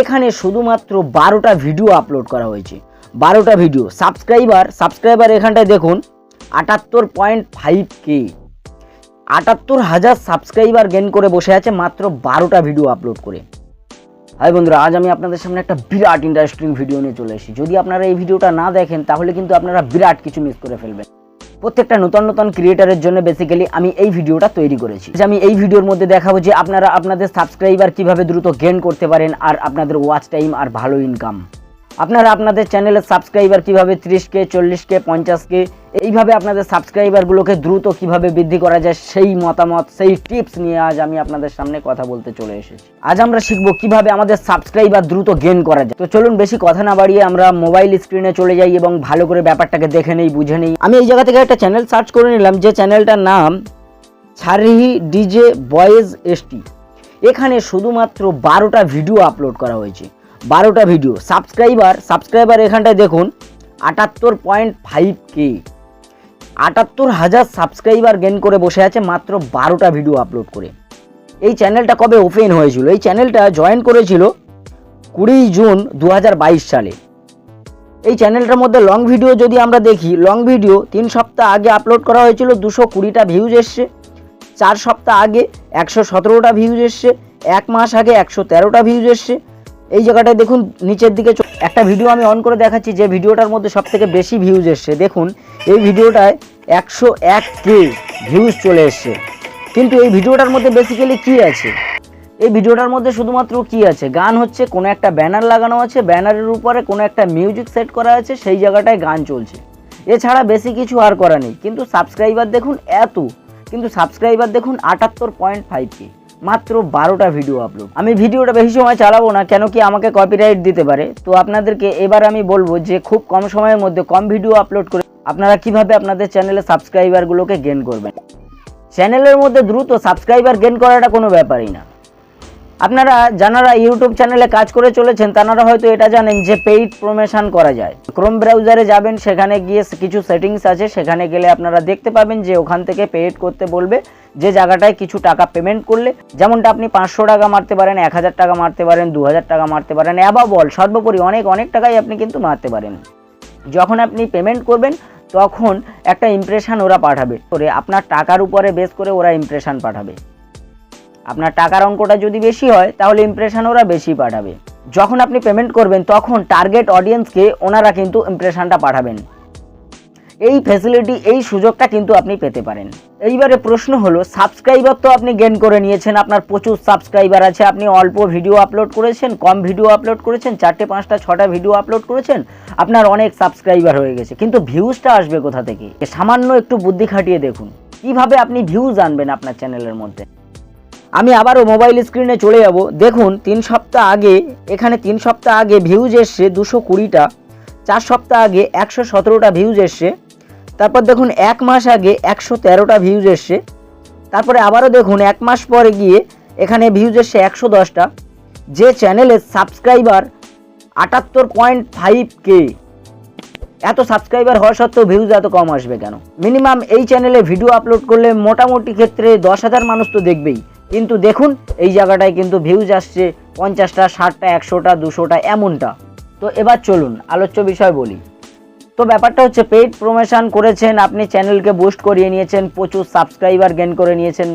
এখানে শুধুমাত্র বারোটা ভিডিও আপলোড করা হয়েছে। বারোটা ভিডিও সাবস্ক্রাইবার সাবস্ক্রাইবার এখানটায় দেখুন, আটাত্তর পয়েন্ট ফাইভ কে আটাত্তর হাজার সাবস্ক্রাইবার গেন করে বসে আছে মাত্র বারোটা ভিডিও আপলোড করে। হাই বন্ধুরা, আজ আমি আপনাদের সামনে একটা বিরাট ইন্টারেস্টিং ভিডিও নিয়ে চলে এসেছি। যদি আপনারা এই ভিডিওটা না দেখেন, তাহলে কিন্তু আপনারা বিরাট কিছু মিস করে ফেলবেন। প্রত্যেকটা নতুন নতুন ক্রিয়েটারের জন্য বেসিক্যালি আমি এই ভিডিওটা তৈরি করেছি। যে আমি এই ভিডিওর মধ্যে দেখাবো যে আপনারা আপনাদের সাবস্ক্রাইবার কীভাবে দ্রুত গেন করতে পারেন আর আপনাদের ওয়াচ টাইম আর ভালো ইনকাম আপনারা আপনাদের চ্যানেলের সাবস্ক্রাইবার কীভাবে ত্রিশ কে চল্লিশ কে পঞ্চাশ কে এইভাবে আপনাদের সাবস্ক্রাইবারগুলোকে দ্রুত কীভাবে বৃদ্ধি করা যায়, সেই মতামত, সেই টিপস নিয়ে আজ আমি আপনাদের সামনে কথা বলতে চলে এসেছি। আজ আমরা শিখব কীভাবে আমাদের সাবস্ক্রাইবার দ্রুত গেন করা যায়। তো চলুন বেশি কথা না বাড়িয়ে আমরা মোবাইল স্ক্রিনে চলে যাই এবং ভালো করে ব্যাপারটাকে দেখে নেই, বুঝে নেই। আমি এই জায়গা থেকে একটা চ্যানেল সার্চ করে নিলাম, যে চ্যানেলটার নাম ছারিহি ডিজে বয়েজ এসটি এখানে শুধুমাত্র বারোটা ভিডিও আপলোড করা হয়েছে। বারোটা ভিডিও সাবস্ক্রাইবার সাবস্ক্রাইবার এখানটায় দেখুন, আটাত্তর পয়েন্ট ফাইভ কে আটাত্তর হাজার সাবস্ক্রাইবার গেন করে বসে আছে মাত্র বারোটা ভিডিও আপলোড করে। এই চ্যানেলটা কবে ওপেন হয়েছিল? এই চ্যানেলটা জয়েন করেছিল কুড়ি জুন দু হাজার বাইশ সালে। এই চ্যানেলটার মধ্যে লং ভিডিও যদি আমরা দেখি লং ভিডিও তিন সপ্তাহ আগে আপলোড করা হয়েছিল, দুশো কুড়িটা ভিউজ এসছে। চার সপ্তাহ আগে একশো সতেরোটা ভিউজ এসছে। এক মাস আগে একশো তেরোটা ভিউজ এসছে। এই জায়গাটায় দেখুন, নিচের দিকে একটা ভিডিও আমি অন করে দেখাচ্ছি, যে ভিডিওটার মধ্যে সব থেকে বেশি ভিউজ এসছে। দেখুন, এই ভিডিওটায় একশো এক কে ভিউজ চলে এসছে। কিন্তু এই ভিডিওটার মধ্যে বেসিক্যালি কি আছে? এই ভিডিওটার মধ্যে শুধুমাত্র কি আছে? গান হচ্ছে, কোনো একটা ব্যানার লাগানো আছে ব্যানারের উপরে কোনো একটা মিউজিক সেট করা আছে, সেই জায়গাটায় গান চলছে। এছাড়া বেশি কিছু আর করা নেই। কিন্তু সাবস্ক্রাইবার দেখুন এত, কিন্তু সাবস্ক্রাইবার দেখুন আটাত্তর পয়েন্ট ফাইভ কে মাত্র বারোটা ভিডিও আপলোড আমি ভিডিওটা বেশি সময় চালাবো না, কেন কি আমাকে কপিরাইট দিতে পারে। তো আপনাদেরকে এবার আমি বলব যে, খুব কম সময়ের মধ্যে, কম ভিডিও আপলোড করে আপনারা কীভাবে আপনাদের চ্যানেলে সাবস্ক্রাইবারগুলোকে গেন করবেন। চ্যানেলের মধ্যে দ্রুত সাবস্ক্রাইবার গেন করাটা কোনো ব্যাপারই না। আপনারা যারা ইউটিউব চ্যানেলে কাজ করে চলেছেন তারা হয়তো এটা জানেন যে পেইড প্রমোশন করা যায়। ক্রোম ব্রাউজারে যাবেন, সেখানে গিয়ে কিছু সেটিংস আছে, সেখানে গেলে আপনারা দেখতে পাবেন যে ওখান থেকে পেইড করতে বলবে, যে জায়গাটায় কিছু টাকা পেমেন্ট করলে। যেমনটা আপনি পাঁচশো টাকা মারতে পারেন, এক হাজার টাকা মারতে পারেন, দু হাজার টাকা মারতে পারেন অ্যাবা বল সর্বোপরি অনেক অনেক টাকাই আপনি কিন্তু মারতে পারেন। যখন আপনি পেমেন্ট করবেন, তখন একটা ইমপ্রেশন ওরা পাঠাবে। আপনার টাকার উপরে বেস করে ওরা ইমপ্রেশন পাঠাবে। আপনার টাকার অঙ্কটা যদি বেশি হয়, তাহলে ইমপ্রেশন ওরা বেশি পাঠাবে। যখন আপনি পেমেন্ট করবেন, তখন টার্গেট অডিয়েন্সকে ওনারা কিন্তু ইমপ্রেশনটা পাঠাবেন। এই ফ্যাসিলিটি এই সুযোগটা কিন্তু আপনি পেতে পারেন। এইবারে প্রশ্ন হলো সাবস্ক্রাইবার তো আপনি গেন করে নিয়েছেন, আপনার প্রচুর সাবস্ক্রাইবার আছে, আপনি অল্প ভিডিও আপলোড করেছেন, কম ভিডিও আপলোড করেছেন, চারটে, পাঁচটা, ছটা ভিডিও আপলোড করেছেন, আপনার অনেক সাবস্ক্রাইবার হয়ে গেছে। কিন্তু ভিউজটা আসবে কোথা থেকে? সামান্য একটু বুদ্ধি খাটিয়ে দেখুন। কীভাবে আপনি ভিউজ আনবেন আপনার চ্যানেলের মধ্যে? আমি আবারও মোবাইল স্ক্রিনে চলে যাব। দেখুন, তিন সপ্তাহ আগে, এখানে তিন সপ্তাহ আগে ভিউজ এসছে দুশো কুড়িটা, চার সপ্তাহ আগে একশো সতেরোটা ভিউজ এসছে, তারপর দেখুন এক মাস আগে একশো তেরোটা ভিউজ এসছে, তারপরে আবারও দেখুন এক মাস পরে গিয়ে এখানে ভিউজ এসছে একশো দশটা। যে চ্যানেলের সাবস্ক্রাইবার আটাত্তর পয়েন্ট ফাইভ কে এত সাবস্ক্রাইবার হওয়া সত্ত্বেও ভিউজ এত কম আসবে কেন? মিনিমাম এই চ্যানেলে ভিডিও আপলোড করলে মোটামুটি ক্ষেত্রে দশ হাজার মানুষ তো দেখবেই। কিন্তু দেখুন, এই জায়গাটায় কিন্তু ভিউজ আসছে পঞ্চাশটা, ষাটটা, একশোটা, দুশোটা, এমনটা। তো এবার চলুন, আলোচ্য বিষয় বলি। তো ব্যাপারটা হচ্ছে পেইড প্রমোশন করেছেন, আপনি চ্যানেলকে বুস্ট করিয়ে নিয়েছেন, প্রচুর সাবস্ক্রাইবার গেন করে নিয়েছেন,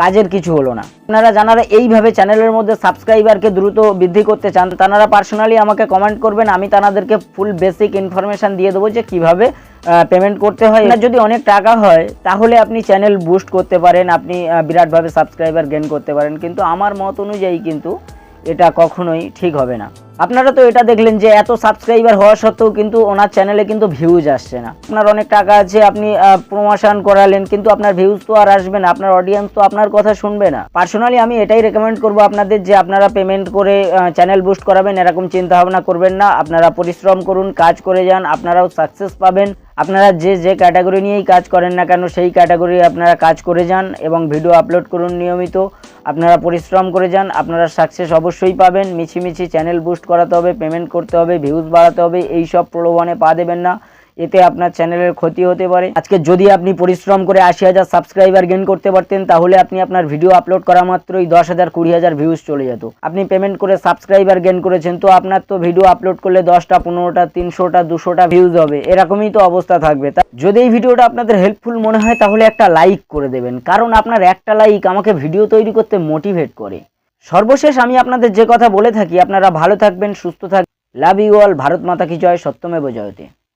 কাজের কিছু হলো না। আপনারা যারা এইভাবে চ্যানেলের মধ্যে সাবস্ক্রাইবারকে দ্রুত বৃদ্ধি করতে চান তারা পার্সোনালি আমাকে কমেন্ট করবেন, আমি তাদেরকে ফুল বেসিক ইনফরমেশন দিয়ে দেবো যে কীভাবে পেমেন্ট করতে হয়। আপনার যদি অনেক টাকা হয় তাহলে আপনি চ্যানেল বুস্ট করতে পারেন আপনি বিরাটভাবে সাবস্ক্রাইবার গেন করতে পারেন। কিন্তু আমার মত অনুযায়ী কিন্তু এটা কখনোই ঠিক হবে না। আপনারা তো এটা দেখলেন যে এত সাবস্ক্রাইবার হওয়া সত্ত্বেও কিন্তু ওনার চ্যানেলে কিন্তু ভিউজ আসছে না। আপনার অনেক টাকা আছে আপনি প্রমোশন করালেন কিন্তু আপনার ভিউজ তো আর আসবে না আপনার অডিয়েন্স তো আপনার কথা শুনবে না। পার্সোনালি আমি এটাই রেকমেন্ড করব আপনাদের যে আপনারা পেমেন্ট করে চ্যানেল বুস্ট করাবেন এরকম চিন্তা ভাবনা করবেন না। আপনারা পরিশ্রম করুন কাজ করে যান আপনারাও সাকসেস পাবেন। আপনারা যে যে ক্যাটাগরি নিয়েই কাজ করেন না কেন, সেই ক্যাটাগরি আপনারা কাজ করে যান এবং ভিডিও আপলোড করুন নিয়মিত। আপনারা পরিশ্রম করে যান, আপনারা সাকসেস অবশ্যই পাবেন। মিছিমিছি চ্যানেল বুস্ট করাতে হবে পেমেন্ট করতে হবে ভিউজ বাড়াতে হবে এই সব প্রলোভনে পা দেবেন না। এতে আপনার চ্যানেলের ক্ষতি হতে পারে। আজকে যদি আপনি পরিশ্রম করে আশি হাজার সাবস্ক্রাইবার গেইন করতে পারতেন, তাহলে আপনি আপনার ভিডিও আপলোড করা মাত্রই দশ হাজার, কুড়ি হাজার ভিউজ চলে যেত। আপনি পেমেন্ট করে সাবস্ক্রাইবার গেইন করেছেন, তো আপনার তো ভিডিও আপলোড করলে দশটা, পনেরোটা, তিনশোটা, দুশোটা ভিউজ হবে। এরকমই তো অবস্থা থাকবে। যদি এই ভিডিওটা আপনাদের হেল্পফুল মনে হয়, তাহলে একটা লাইক করে দেবেন। কারণ আপনার একটা লাইক আমাকে ভিডিও তৈরি করতে মোটিভেট করে। সর্বশেষ আমি আপনাদের যে কথা বলে থাকি, আপনারা ভালো থাকবেন, সুস্থ থাকবেন। লাভ ইউ অল ভারত মাতা কি জয়, সত্যমেব জয়তে।